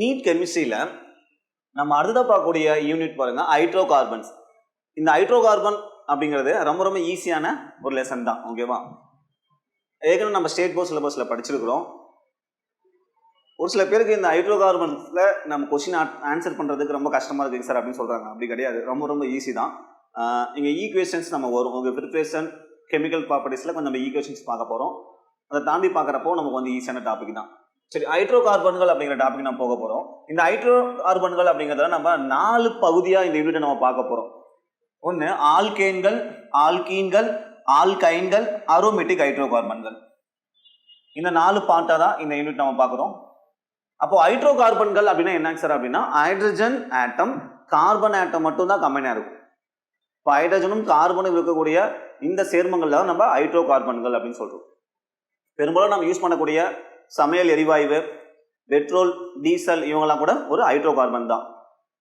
NEET கெமிஸ்ட்ரியில் நம்ம அடுத்ததாக பார்க்கக்கூடிய யூனிட் பாருங்கள் ஹைட்ரோ கார்பன்ஸ் இந்த ஹைட்ரோ கார்பன் அப்படிங்கிறது ரொம்ப ரொம்ப ஈஸியான ஒரு லெசன் தான் ஓகேவா ஏற்கனவே நம்ம ஸ்டேட் போர்ட் சிலபஸில் படிச்சிருக்கிறோம். ஒரு சில பேருக்கு இந்த ஹைட்ரோ கார்பன்ஸில் நம்ம கொஸ்டின் ஆன்சர் பண்ணுறதுக்கு ரொம்ப கஷ்டமாக இருக்குது சார் அப்படின்னு சொல்கிறாங்க அப்படி கிடையாது ரொம்ப ரொம்ப ஈஸி தான். இங்கே ஈக்குவேஷன்ஸ் நம்ம வரும். உங்கள் ப்ரிப்ரேஷன் கெமிக்கல் ப்ராப்பர்ட்டிஸில் கொஞ்சம் நம்ம ஈக்குவேஷன்ஸ் பார்க்க போகிறோம் அதை தாண்டி பார்க்குறப்போ நமக்கு வந்து ஈஸியான டாபிக் தான். சரி ஹைட்ரோ கார்பன்கள் அப்படிங்கிற டாபிக் நம்ம போக போகிறோம் இந்த ஹைட்ரோ கார்பன்கள் அப்படிங்கிறத நம்ம நாலு பகுதியாக இந்த யூனிட்டை நம்ம பார்க்க போகிறோம் ஒன்று ஆல்கேன்கள் ஆல்கீன்கள் ஆல்கைன்கள் அரோமேட்டிக் ஹைட்ரோ கார்பன்கள் இந்த நாலு பார்ட்டாக தான் இந்த யூனிட் நம்ம பார்க்குறோம். அப்போ ஹைட்ரோ கார்பன்கள் அப்படின்னா என்னங்க சார் அப்படின்னா ஹைட்ரஜன் ஆட்டம் கார்பன் ஆட்டம் மட்டும் தான் கம்மியாக இருக்கும். இப்போ ஹைட்ரஜனும் கார்பனும் இருக்கக்கூடிய இந்த சேர்மங்கள் தான் நம்ம ஹைட்ரோ கார்பன்கள் அப்படின்னு சொல்கிறோம் பெரும்பாலும் நம்ம யூஸ் பண்ணக்கூடிய சமையல் எரிவாயு பெட்ரோல் டீசல் இவங்கெல்லாம் கூட ஒரு ஹைட்ரோ கார்பன் தான்.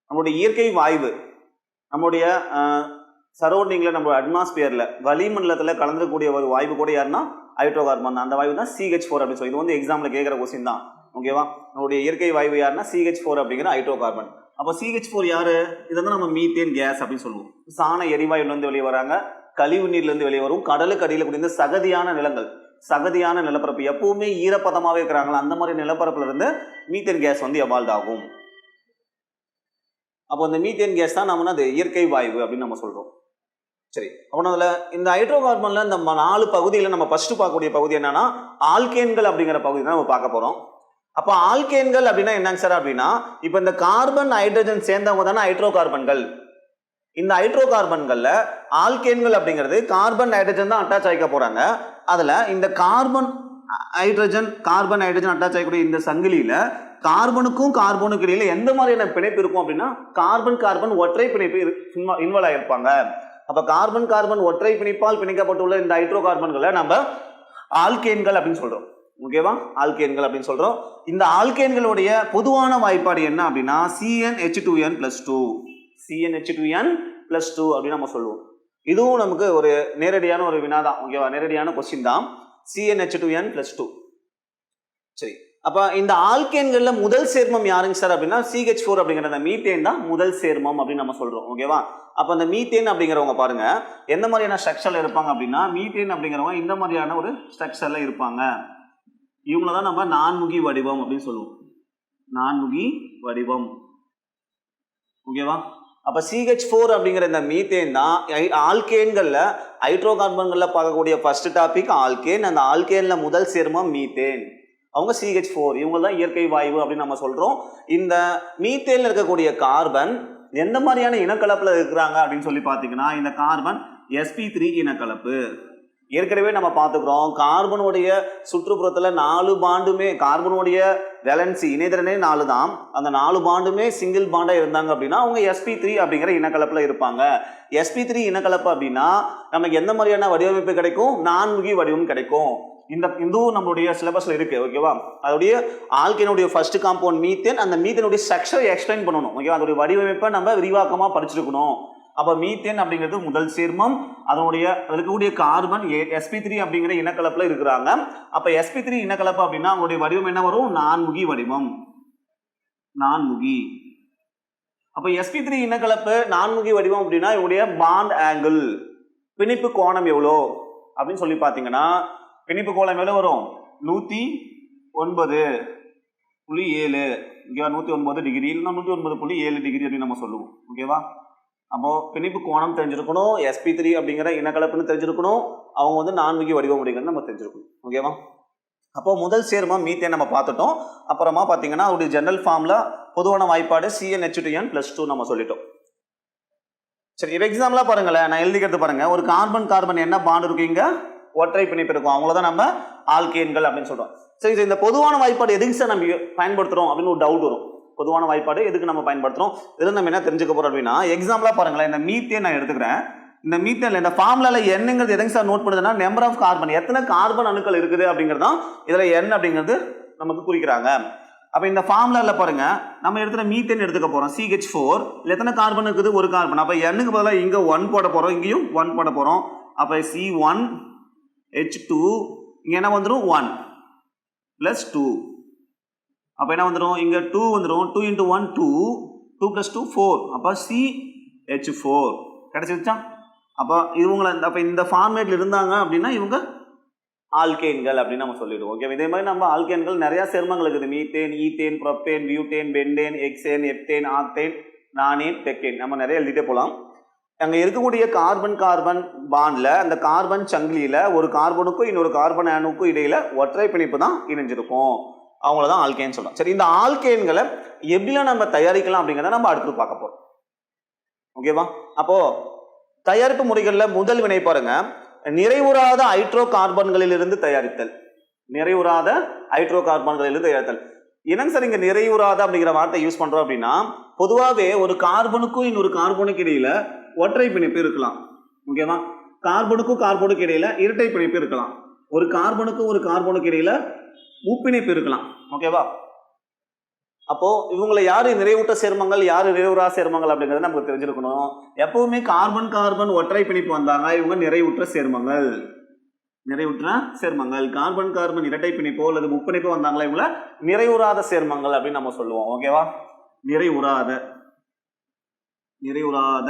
நம்மளுடைய இயற்கை வாயு நம்முடைய சரௌண்டிங்கில் நம்ம அட்மாஸ்பியரில் வளிமண்டலத்தில் கலந்துக்கூடிய ஒரு வாய்ப்பு கூட யாருன்னா ஹைட்ரோ கார்பன் அந்த வாய்வு தான் சிஹெச் ஃபோர் அப்படின்னு சொல்லி இது வந்து எக்ஸாமில் கேட்குற கொஸ்டின் தான். ஓகேவா நம்மளுடைய இயற்கை வாய்வு யாருன்னா சிஹெச் ஃபோர் அப்படிங்கிற ஹைட்ரோ கார்பன் அப்போ சிஹெச் ஃபோர் யார்? இதை தான் நம்ம மீத்தேன் கேஸ் அப்படின்னு சொல்லுவோம். சாண எரிவாயுலேருந்து வெளியே வராங்க. கழிவு நீர்லேருந்து வெளியே வரும். கடலுக்கு அடியில் குடிந்த சகதியான நிலங்கள். சகதியான நிலப்பரப்பு. எப்பவுமே ஈரப்பதமாகவே இருக்கிறாங்களா? அந்த மாதிரி நிலப்பரப்புல இருந்து மீத்தேன் கேஸ் வந்து எவால்வ் ஆகும். அப்போ இந்த மீத்தேன் கேஸ் தான் நம்ம அது? இயற்கை வாயு அப்படின்னு நம்ம சொல்றோம். சரி. அப்போ அதில் இந்த ஹைட்ரோ கார்பனில் இந்த நாலு பகுதியில் நம்ம ஃபஸ்ட்டு பார்க்கக்கூடிய பகுதி என்னன்னா ஆல்கேன்கள் அப்படிங்கிற பகுதி தான் நம்ம பார்க்க போகிறோம் அப்போ ஆல்கேன்கள் அப்படின்னா என்னங்க சார் அப்படின்னா இப்போ இந்த கார்பன் ஹைட்ரஜன் சேர்ந்தவங்க தானே ஹைட்ரோ கார்பன்கள் இந்த ஹைட்ரோ கார்பன்களில் ஆல்கேன்கள் அப்படிங்கிறது கார்பன் ஹைட்ரஜன் தான் அட்டாச் ஆகிக்க போகிறாங்க அதில் இந்த carbon hydrogen carbon hydrogen attach ஆகக்கூடிய இந்த சங்கிலியில் கார்பனுக்கும் கார்பனுக்கு இடையில எந்த மாதிரியான பிணைப்பு இருக்கும் அப்படின்னா கார்பன் கார்பன் ஒற்றை பிணைப்பு இன்வால்வ் ஆகிருப்பாங்க அப்போ கார்பன் கார்பன் ஒற்றை பிணைப்பால் பிணைக்கப்பட்டுள்ள இந்த ஹைட்ரோ கார்பன்களை நம்ம ஆல்கேன்கள் அப்படின்னு சொல்கிறோம் ஓகேவா ஆல்கேன்கள் அப்படின்னு சொல்கிறோம் இந்த ஆல்கேன்களுடைய பொதுவான வாய்ப்பாடு என்ன அப்படின்னா C N H two N plus two C N H two N plus two அப்படின்னு நம்ம சொல்லுவோம். இதுவும் நமக்கு ஒரு நேரடியான ஒரு வினா தான் ஓகேவா நேரடியான கொஸ்டின் தான். C N H two N plus two சரி. அப்போ இந்த ஆல்கேன்களில் முதல் சேர்மம் யாருங்க சார் அப்படின்னா சிஹெச் ஃபோர் அப்படிங்கிற அந்த மீத்தேன் தான் முதல் சேர்மம் அப்படின்னு நம்ம சொல்கிறோம் ஓகேவா அப்போ அந்த மீத்தேன் அப்படிங்கிறவங்க பாருங்க எந்த மாதிரியான ஸ்ட்ரக்சரில் இருப்பாங்க அப்படின்னா மீத்தேன் அப்படிங்கிறவங்க இந்த மாதிரியான ஒரு ஸ்ட்ரக்சரில் இருப்பாங்க. இவங்கள தான் நம்ம நான்முகி வடிவம் அப்படின்னு சொல்லுவோம். நான்முகி வடிவம். ஓகேவா அப்ப சிஹெச் ஃபோர் அப்படிங்கிற இந்த மீத்தேன் தான் ஆல்கேன்களில் ஆல்கேன்கள்ல ஹைட்ரோ கார்பன்கள்ல பார்க்கக்கூடிய ஃபர்ஸ்ட் டாபிக் ஆல்கேன். அந்த ஆல்கேன்ல முதல் சேர்மம் மீத்தேன். அவங்க சிஹெச் ஃபோர் இவங்க தான் இயற்கை வாயு அப்படின்னு நம்ம சொல்றோம். இந்த மீத்தேன்ல இருக்கக்கூடிய கார்பன் எந்த மாதிரியான இனக்கலப்புல இருக்கிறாங்க அப்படின்னு சொல்லி பார்த்தீங்கன்னா இந்த கார்பன் எஸ்பி த்ரீ இனக்கலப்பு. ஏற்கனவே நம்ம பார்த்துக்கிறோம் கார்பனுடைய சுற்றுப்புறத்தில் நாலு பாண்டுமே கார்பனுடைய வேலன்சி இணைதிறனே நாலு தான். அந்த நாலு பாண்டுமே சிங்கிள் பாண்டாக இருந்தாங்க அப்படின்னா அவங்க எஸ்பி த்ரீ அப்படிங்கிற இனக்கலப்பில் இருப்பாங்க. எஸ்பி த்ரீ இனக்கலப்பு அப்படின்னா நமக்கு எந்த மாதிரியான வடிவமைப்பு கிடைக்கும்? நான்முகி வடிவம் கிடைக்கும். இந்த இதுவும் நம்மளுடைய சிலபஸில் இருக்குது ஓகேவா அதோடைய ஆல்கேனுடைய ஃபர்ஸ்ட் காம்பவுண்ட் மீத்தேன் அந்த மீத்தனுடைய ஸ்ட்ரக்சரை எக்ஸ்பிளைன் பண்ணணும் ஓகேவா அதோடைய வடிவமைப்பை நம்ம விரிவாக்கமாக படிச்சிருக்கணும். அப்போ மீத்தேன் அப்படிங்கிறது முதல் சேர்மம். அதனுடைய இருக்கக்கூடிய கார்பன் எஸ்பி த்ரீ அப்படிங்கிற இனக்கலப்பில் இருக்கிறாங்க. அப்போ எஸ்பி த்ரீ இனக்கலப்பு அப்படின்னா அவங்களுடைய வடிவம் என்ன வரும்? நான்முகி வடிவம். நான்முகி. அப்போ எஸ்பி த்ரீ இனக்கலப்பு நான்முகி வடிவம் அப்படின்னா இவங்களுடைய பாண்ட் ஆங்கிள் பிணைப்பு கோணம் எவ்வளோ? அப்படின்னு சொல்லி பார்த்தீங்கன்னா பிணைப்பு கோணம் எவ்வளோ வரும்? நூற்றி ஒன்பது புள்ளி ஏழு. இங்கே நூற்றி ஒன்பது டிகிரி இல்லைன்னா நூற்றி ஒன்பது புள்ளி ஏழு டிகிரி அப்படின்னு நம்ம சொல்லுவோம். ஓகேவா அப்போ பிணைப்பு கோணம் தெரிஞ்சிருக்கணும் எஸ்பி த்ரீ அப்படிங்கிற இனக்கலப்புன்னு தெரிஞ்சிருக்கணும் அவங்க வந்து நான்முகி வடிவம் அப்படிங்கிறது நம்ம தெரிஞ்சிருக்கணும். ஓகேவா அப்போ முதல் சேர்மம் மீத்தேன் நம்ம பார்த்துட்டோம். அப்புறமா பார்த்தீங்கன்னா அவருடைய ஜெனரல் ஃபார்ம்ல பொதுவான வாய்ப்பாடு C N H two N plus two நம்ம சொல்லிட்டோம். சரி இப்போ எக்ஸாம்பிளாக பாருங்களேன். நான் எழுதிக்கிறது பாருங்க. ஒரு கார்பன் கார்பன் என்ன பாண்ட் இருக்குங்க ஒற்றை பிணைப்பு இருக்கும். அவங்கள தான் நம்ம ஆல்கேன்கள் அப்படின்னு சொல்கிறோம் சரி இந்த பொதுவான வாய்ப்பாடு எதுக்கு சார் நம்ம பயன்படுத்துகிறோம் அப்படின்னு ஒரு டவுட் வரும். பொதுவான வாய்ப்பாடு எதுக்கு நம்ம பயன்படுத்துகிறோம் இதில் நம்ம என்ன தெரிஞ்சுக்க போகிறோம் அப்படின்னா எக்ஸாம்பிளாக பாருங்களேன். இந்த மீத்தே நான் எடுத்துக்கிறேன். இந்த மீத்தேன்ல இந்த ஃபார்முலால என்னங்கிறது எதுங்க சார் நோட் பண்ணுதுன்னா நம்பர் ஆஃப் கார்பன் எத்தனை கார்பன் அணுக்கள் இருக்குது அப்படிங்கிறது தான் இதில் எண் அப்படிங்கிறது நமக்கு குறிக்கிறாங்க. அப்போ இந்த ஃபார்முலாவில் பாருங்க நம்ம எடுத்துகிற மீத்தேன் எடுத்துக்க போகிறோம் சிஹெச் ஃபோர் இல்லை எத்தனை கார்பன் இருக்குது? ஒரு கார்பன் அப்போ எண்ணுக்கு பதிலாக இங்கே ஒன் போட போகிறோம் இங்கேயும் ஒன் போட போகிறோம் அப்போ சி ஒன் ஹெச் டூ இங்கே என்ன வந்துடும் ஒன் ப்ளஸ் டூ அப்போ என்ன வந்துடும் இங்கே டூ வந்துடும் two into one two two plus two four அப்போ சி ஹெச் ஃபோர் கிடச்சிருச்சா அப்போ இவங்கள அப்போ இந்த ஃபார்மேட்டில் இருந்தாங்க அப்படின்னா இவங்க ஆல்கேன்கள் அப்படின்னு நம்ம சொல்லிடுவோம். ஓகே இதே மாதிரி நம்ம ஆல்கேன்கள் நிறையா சேர்மங்கள் இருக்குது. Methane ethane propane butane pentane hexane heptane octane nonane decane நம்ம நிறைய எழுதிட்டே போகலாம் அங்கே இருக்கக்கூடிய கார்பன் கார்பன் பாண்டில் அந்த கார்பன் சங்கிலியில் ஒரு கார்பனுக்கும் இன்னொரு கார்பன் அணுக்கும் இடையில ஒற்றை பிணைப்பு தான் இணைஞ்சிருக்கும். அவங்கள தான் ஆல்கேன் சொல்லலாம் சரி இந்த ஆல்கேன்களை எப்படிலாம் நம்ம தயாரிக்கலாம் அப்படிங்கிறத நம்ம அடுத்து பார்க்க போகிறோம் ஓகேவா அப்போ தயாரிப்பு முறைகளில் முதல் வினை பாருங்க. நிறைவுறாத ஹைட்ரோ கார்பன்களிலிருந்து தயாரித்தல். நிறைவுறாத ஹைட்ரோ கார்பன்களிலிருந்து தயாரித்தல். என்னங்க சார் இங்கே நிறைவுறாத அப்படிங்கிற வார்த்தை யூஸ் பண்ணுறோம் அப்படின்னா பொதுவாகவே ஒரு கார்பனுக்கும் இன்னொரு கார்பனுக்கு இடையில ஒற்றை பிணைப்பு இருக்கலாம். ஓகேவா கார்பனுக்கும் கார்பனுக்கு இடையில இரட்டை பிணைப்பு இருக்கலாம். ஒரு கார்பனுக்கும் ஒரு கார்பனுக்கு இடையில முப்பிணைப்பு இருக்கலாம். ஓகேவா அப்போ இவங்களை யாரு நிறைவுற்ற சேர்மங்கள் யாரு நிறைவுறா சேர்மங்கள் அப்படிங்கறத நமக்கு தெரிஞ்சிருக்கணும். எப்பவுமே கார்பன் கார்பன் ஒற்றை பிணைப்பு வந்தாங்க இவங்க நிறைவுற்ற சேர்மங்கள். நிறைவுற்ற சேர்மங்கள். கார்பன் கார்பன் இரட்டை பிணைப்போ அல்லது முப்பிணைப்போ வந்தாங்களா இவங்கள நிறைவுறாத சேர்மங்கள் அப்படின்னு நம்ம சொல்லுவோம் ஓகேவா நிறைவுறாத நிறைவுறாத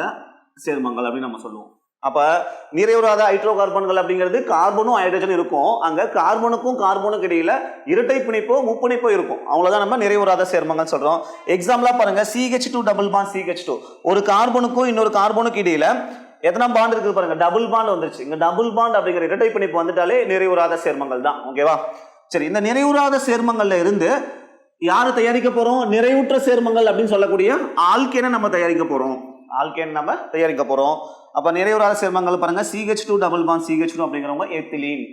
சேர்மங்கள் அப்படின்னு நம்ம சொல்லுவோம். அப்போ நிறைவுறாத ஹைட்ரோ கார்பன்கள் அப்படிங்கிறது கார்பனும் ஹைட்ரஜன் இருக்கும். அங்கே கார்பனுக்கும் கார்பனுக்கு இடையில இரட்டை பிணைப்போ முப்பிணைப்போ இருக்கும். அவ்வளோதான் நம்ம நிறைவுறாத சேர்மங்கள் சொல்கிறோம் எக்ஸாம்பிளாக பாருங்கள் C H two double bond C H two ஒரு கார்பனுக்கும் இன்னொரு கார்பனுக்கு இடையில எத்தனை பாண்ட் இருக்குது பாருங்கள் டபுள் பாண்ட் வந்துருச்சு. இங்கே டபுள் பாண்ட் அப்படிங்கிற இரட்டை பிணைப்பு வந்துட்டாலே நிறைவுறாத சேர்மங்கள் தான். ஓகேவா சரி இந்த நிறைவுறாத சேர்மங்கள்ல இருந்து யாரை தயாரிக்க போகிறோம் நிறைவுற்ற சேர்மங்கள் அப்படின்னு சொல்லக்கூடிய ஆல்கேனை நம்ம தயாரிக்க போகிறோம் ஆல்கேன் நம்ம தயாரிக்க போகிறோம் அப்போ நிறைவுறாத சேர்மங்கள் பாருங்கள் C H two double bond C H two அப்படிங்கிறவங்க எத்திலீன்.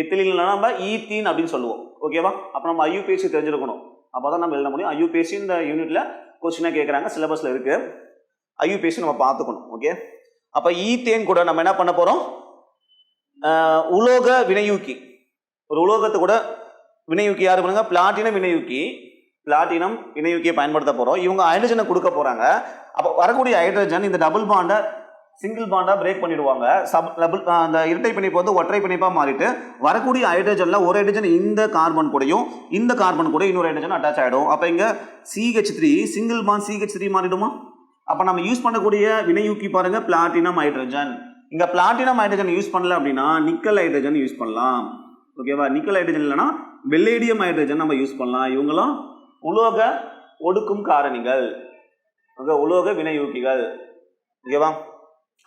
எத்திலீன் நம்ம ஈத்தீன் அப்படின்னு சொல்லுவோம். ஓகேவா அப்போ நம்ம ஐயூபிஎஸ்சி தெரிஞ்சிருக்கணும். அப்பதான் நம்ம எழுத முடியும். ஐயூபிஎஸ்சி இந்த யூனிட்டில் கொஸ்டினாக கேட்குறாங்க சிலபஸில் இருக்குது ஐயூபிஎஸ்சி நம்ம பார்த்துக்கணும். ஓகே அப்போ ஈத்தேன் கூட நம்ம என்ன பண்ண போகிறோம் உலோக வினையூக்கி. ஒரு உலோகத்தை கூட வினையூக்கி யாரு பண்ணுங்க பிளாட்டினம் வினையூக்கி. பிளாட்டினம் வினையூக்கியை பயன்படுத்த போகிறோம் இவங்க ஹைட்ரஜனை கொடுக்க போகிறாங்க அப்போ வரக்கூடிய ஹைட்ரஜன் இந்த டபுள் பாண்டை சிங்கிள் பாண்டாக பிரேக் பண்ணிடுவாங்க. சப் டபுள் அந்த இரட்டை பிணைப்பு வந்து ஒற்றை பிணைப்பாக மாறிட்டு வரக்கூடிய ஹைட்ரஜனில் ஒரு ஹைட்ரஜன் இந்த கார்பன் கூடயும் இந்த கார்பன் கூட இன்னொரு ஹைட்ரஜன் அட்டாச் ஆகிடும் அப்போ இங்கே C H three single bond C H three மாறிடுமா? அப்போ நம்ம யூஸ் பண்ணக்கூடிய வினையூக்கி பாருங்கள் பிளாட்டினம் ஹைட்ரஜன் இங்கே பிளாட்டினம் ஹைட்ரஜன் யூஸ் பண்ணல அப்படின்னா நிக்கல் ஹைட்ரஜன் யூஸ் பண்ணலாம். ஓகேவா நிக்கல் ஹைட்ரஜன் இல்லைன்னா வெள்ளேடியம் ஹைட்ரஜன் நம்ம யூஸ் பண்ணலாம். இவங்களாம் உலோக ஒடுக்கும் காரணிகள். ஓகே உலோக வினையூக்கிகள். ஓகேவா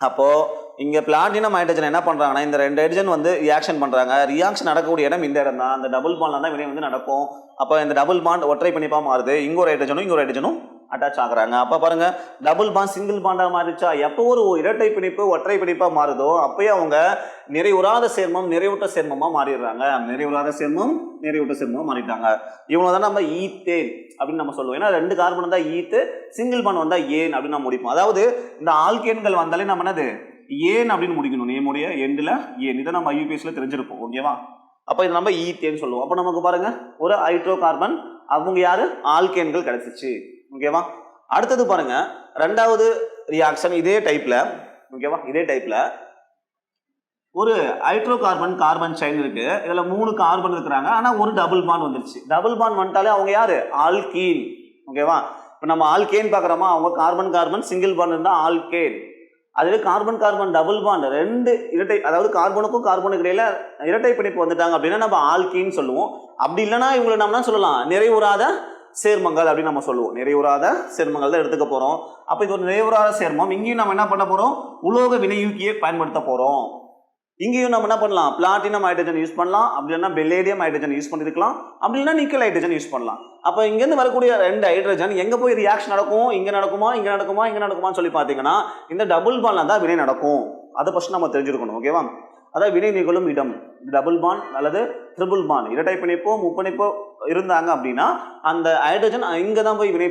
அப்போது இங்கே பிளாட்டினம் ஹைட்ரஜன் என்ன பண்ணுறாங்கன்னா இந்த ரெண்டு ஹைட்ரஜன் வந்து ரியாக்ஷன் பண்ணுறாங்க ரியாக்ஷன் நடக்கக்கூடிய இடம் இந்த இடம் தான் அந்த டபுள் பாண்டில் தான் வினை வந்து நடக்கும். அப்போ இந்த டபுள் பாண்ட் ஒற்றை பண்ணிப்பாக மாறுது. இங்க ஒரு ஹைட்ரஜனும் இங்க ஒரு ஹைட்ரஜனும் அட்டாச் ஆகுறாங்க. அப்போ பாருங்க டபுள் பாண்ட் சிங்கிள் பாண்டாக மாறிச்சா எப்போ ஒரு இரட்டை பிணைப்பு ஒற்றை பிணைப்பாக மாறுதோ அப்பயே அவங்க நிறைவுறாத சேர்மம் நிறைவுற்ற சேர்மமாக மாறிடுறாங்க. நிறைவுறாத சேர்மம் நிறைவுற்ற சேர்மமாக மாறிட்டாங்க. இவங்க தான் நம்ம ஈத்தேன் அப்படின்னு நம்ம சொல்லுவோம். ஏன்னா ரெண்டு கார்பன் வந்தா ஈத்து சிங்கிள் பாண்ட் வந்தால் ஏன் அப்படின்னு நம்ம முடிப்போம். அதாவது இந்த ஆல்கேன்கள் வந்தாலே நம்ம என்னது? ஏன் அப்படின்னு முடிக்கணும். நேமுடைய எண்டில் ஏன். இதை நம்ம ஐயூபிஎஸ்ல தெரிஞ்சிருப்போம். ஓகேவா அப்போ இது நம்ம ஈத்தேன்னு சொல்லுவோம். அப்போ நமக்கு பாருங்க ஒரு ஹைட்ரோ கார்பன் அவங்க யாரு? ஆல்கேன்கள் கிடைச்சிச்சு. ஓகேவா அடுத்தது பாருங்க. ரெண்டாவது ரியாக்ஷன் இதே டைப்ல ஓகேவா இதே டைப்ல ஒரு ஹைட்ரோ கார்பன் கார்பன் செயின் இருக்கு. இதுல மூணு கார்பன் இருக்கிறாங்க. ஆனா ஒரு டபுள் பாண்ட் வந்துருச்சு. டபுள் பாண்ட் வந்துட்டாலே அவங்க யாரு? ஆல்கீன் ஓகேவா இப்போ நம்ம ஆல்கேன் பார்க்குறோமா? அவங்க கார்பன் கார்பன் சிங்கிள் பாண்ட் இருந்தா ஆல்கேன் அதுவே கார்பன் கார்பன் டபுள் பாண்ட் ரெண்டு இரட்டை அதாவது கார்பனுக்கும் கார்பனுக்கு இடையில இரட்டை பிணைப்பு வந்துட்டாங்க அப்படின்னா நம்ம ஆல்கீன்னு சொல்லுவோம். அப்படி இல்லைன்னா இவங்களை நம்ம சொல்லலாம்? நிறைவுறாத சேர்மங்கள் அப்படின்னு நம்ம சொல்லுவோம். நிறைவுறாத சேர்மங்கள் தான் எடுத்துக்க போகிறோம் அப்போ இது ஒரு நிறைவுறாத சேர்மம். இங்கேயும் நம்ம என்ன பண்ண போகிறோம் உலோக வினையூக்கியை பயன்படுத்த போகிறோம் இங்கேயும் நம்ம என்ன பண்ணலாம்? பிளாட்டினம் ஹைட்ரஜன் யூஸ் பண்ணலாம். அப்படி இல்லைன்னா பெல்லேடியம் ஹைட்ரஜன் யூஸ் பண்ணிருக்கலாம். அப்படி இல்லைன்னா நிக்கல் ஹைட்ரஜன் யூஸ் பண்ணலாம். அப்போ இங்கேருந்து வரக்கூடிய ரெண்டு ஹைட்ரஜன் எங்கே போய் ரியாக்ஷன் நடக்கும்? இங்கே நடக்குமா? இங்கே நடக்குமா? இங்கே நடக்குமான்னு சொல்லி பார்த்தீங்கன்னா இந்த டபுள் பாலில் தான் வினை நடக்கும். அதை ஃபஸ்ட் நம்ம தெரிஞ்சிருக்கணும் ஓகேவா அதாவது வினை நிகழும் இடம். டபுள் பான் அல்லது ட்ரிபிள் பான் இரட்டை பிணைப்போ முப்பிணைப்போ இருந்தாங்க அப்படின்னா அந்த ஹைட்ரஜன் இங்கே தான் போய் வினை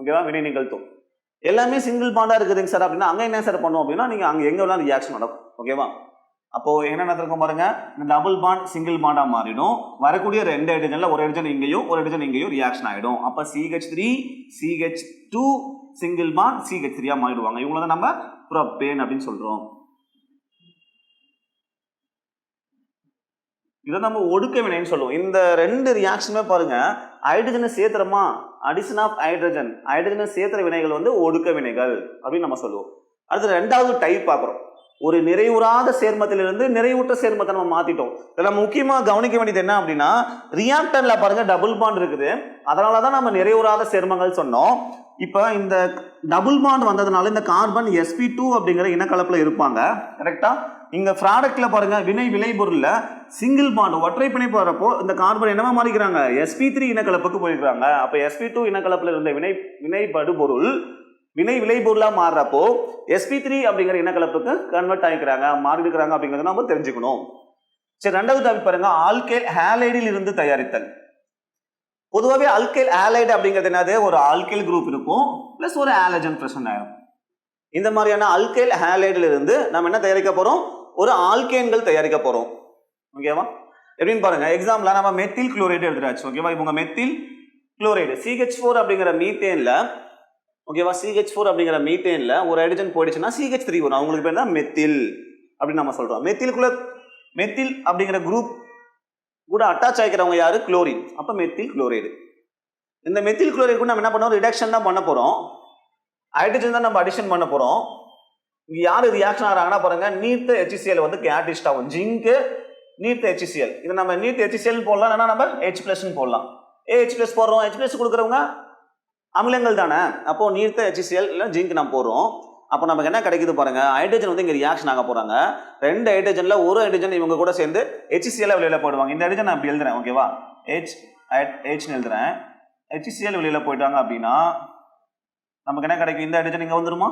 ஓகேவா வினை நிகழ்த்தும். எல்லாமே சிங்கிள் பாண்டாக இருக்குதுங்க சார் அப்படின்னா அங்கே என்ன சார் பண்ணும் அப்படின்னா நீங்கள் அங்கே எங்கே வேணாலும் ரியாக்ஷன் நடக்கும். ஓகேவா அப்போ என்ன நடந்திருக்கும் பாருங்க? இந்த டபுள் பாண்ட் சிங்கிள் பாண்டாக மாறிடும். வரக்கூடிய ரெண்டு ஹைட்ரஜனில் ஒரு ஹைட்ரஜன் இங்கேயும் ஒரு ஹைட்ரஜன் இங்கேயும் ரியாக்ஷன் ஆகிடும் அப்போ C H three C H two single bond C H த்ரீயாக மாறிடுவாங்க. இவங்கள தான் நம்ம ப்ரொப்பேன் அப்படின்னு சொல்கிறோம் இதை நம்ம ஒடுக்க வினைன்னு சொல்லுவோம். இந்த ரெண்டு ரியாக்ஷனுமே பாருங்க ஹைட்ரஜனை சேர்த்துறமா? அடிஷன் ஆஃப் ஹைட்ரஜன் ஹைட்ரஜனை சேர்த்துற வினைகள் வந்து ஒடுக்க வினைகள் அப்படின்னு நம்ம சொல்லுவோம். அடுத்து ரெண்டாவது டைப் பார்க்குறோம். ஒரு நிறைவுறாத சேர்மத்திலிருந்து நிறைவுற்ற சேர்மத்தை நம்ம மாத்திட்டோம். இதில் முக்கியமாக கவனிக்க வேண்டியது என்ன அப்படின்னா ரியாக்டர்ல பாருங்க டபுள் பாண்ட் இருக்குது. அதனால தான் நம்ம நிறைவுறாத சேர்மங்கள் சொன்னோம். இப்போ இந்த டபுள் பாண்ட் வந்ததுனால இந்த கார்பன் எஸ்பி டூ அப்படிங்கிற இனக்கலப்பில் இருப்பாங்க. கரெக்டாக இங்க ப்ராடக்ட்ல பாருங்க வினை விளைபொருள்ல சிங்கிள் பாண்ட் ஒற்றை பிணைப்பு வரப்போ இந்த கார்பன் என்னவா மாறிக்கிறாங்க? எஸ்பி த்ரீ இனக்கலப்புக்கு போயிருக்காங்க அப்போ எஸ்பி டூ இனக்கலப்பில் இருந்த வினை வினைபடு பொருள் வினை விளைபொருளா மாறுறப்போ எஸ்பி த்ரீ அப்படிங்கிற இனக்கலப்புக்கு கன்வெர்ட் ஆகிக்கிறாங்க மாறி இருக்கிறாங்க அப்படிங்கறத நம்ம தெரிஞ்சுக்கணும். சரி ரெண்டாவது டாபிக் பாருங்க. ஆல்கேல் ஹேலைடில் இருந்து தயாரித்தல். பொதுவாகவே ஆல்கேல் ஆலைடு அப்படிங்கிறது என்னது? ஒரு ஆல்கைல் குரூப் இருக்கும் ப்ளஸ் ஒரு ஆலஜன் பிரசன்ட் ஆயிரும். இந்த மாதிரியான அல்கைல் ஹேலைடில் இருந்து நம்ம என்ன தயாரிக்க போகிறோம் ஒரு ஆல்கேன்கள் தயாரிக்க போகிறோம் ஓகேவா எப்படின்னு பாருங்கள் எக்ஸாம்பிளா நம்ம மெத்தில் குளோரைடு எழுதுறாச்சு ஓகேவா இவங்க மெத்தில் குளோரைடு சிஹெச் ஃபோர் அப்படிங்கிற மீத்தேனில் ஓகேவா சிஹெச் ஃபோர் அப்படிங்கிற மீத்தேனில் ஒரு ஹைட்ரஜன் போயிடுச்சுன்னா சிஹெச் த்ரீ வரும். அவங்களுக்கு பேர் தான் மெத்தில் அப்படின்னு நம்ம சொல்கிறோம் மெத்தில்குள்ள மெத்தில் அப்படிங்கிற குரூப் கூட அட்டாச் ஆகிக்கிறவங்க யாரு? குளோரின் அப்போ மெத்தில் குளோரைடு இந்த மெத்தில் குளோரைடு கூட நம்ம என்ன பண்ணுவோம் ரிடக்ஷன் தான் பண்ண போகிறோம் ஹைட்ரஜன் தான் நம்ம அடிஷன் பண்ண போகிறோம் இங்கே யார் ரியாக்ஷன் ஆகிறாங்கன்னா பாருங்கள் நீர்த்த ஹெச்சிசிஎல் வந்து கேட்டிஸ்ட் ஆகும் ஜிங்கு நீர்த்த ஹெச்சிசிஎல் இது நம்ம நீர்த்த ஹெச்சிசிஎல் போடலாம் இல்லைன்னா நம்ம ஹெச் பிளஸ்னு போடலாம். ஏ ஹெச் பிளஸ் போடுறோம் ஹெச் பிளஸ் கொடுக்குறவங்க அமிலங்கள் தானே. அப்போ நீர்த்த ஹெச்சிசிஎல் இல்லை ஜிங்க் நம்ம போடுறோம். அப்போ நமக்கு என்ன கிடைக்குது பாருங்க ஹைட்ரஜன் வந்து இங்கே ரியாக்ஷன் ஆக போகிறாங்க ரெண்டு ஹைட்ரஜனில் ஒரு ஹைட்ரஜன் இவங்க கூட சேர்ந்து ஹெச்சிசிஎல் வெளியில் போயிடுவாங்க. இந்த ஹைட்ரஜன் நான் அப்படி எழுதுறேன் ஓகேவா ஹெச் ஹெச்னு எழுதுறேன். ஹெச்சிசிஎல் வெளியில் போயிட்டாங்க அப்படின்னா நமக்கு என்ன கிடைக்கும்? இந்த ஹைட்ரஜன் இங்கே வந்துருமா?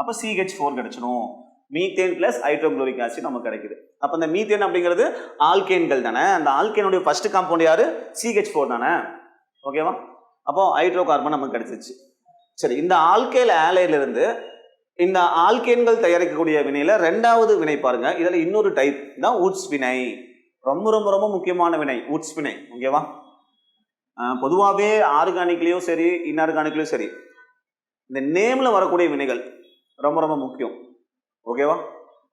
அப்போ சிஹெச் ஃபோர் கிடைச்சிடும் மீத்தேன் பிளஸ் ஹைட்ரோக்ளோரிக் ஆசிட் நமக்கு கிடைக்குது. அப்போ இந்த மீத்தேன் அப்படிங்கிறது ஆல்கேன்கள் தானே? அந்த ஆல்கேனுடைய ஃபர்ஸ்ட் காம்பவுண்ட் யாரு? சிஹெச் ஃபோர் தானே? ஓகேவா அப்போ ஹைட்ரோ கார்பன் நமக்கு கிடைச்சிச்சு சரி இந்த ஆல்கேல் ஆலையிலிருந்து இந்த ஆல்கேன்கள் தயாரிக்கக்கூடிய வினையில ரெண்டாவது வினை பாருங்க. இதில் இன்னொரு டைப் தான் உட்ஸ் வினை. ரொம்ப ரொம்ப ரொம்ப முக்கியமான வினை உட்ஸ் வினை. ஓகேவா பொதுவாகவே ஆர்கானிக்லேயும் சரி இன்ஆர்கானிக்லேயும் சரி. இந்த நேமில் வரக்கூடிய வினைகள் ரொம்ப ரொம்ப முக்கியம். ஓகேவா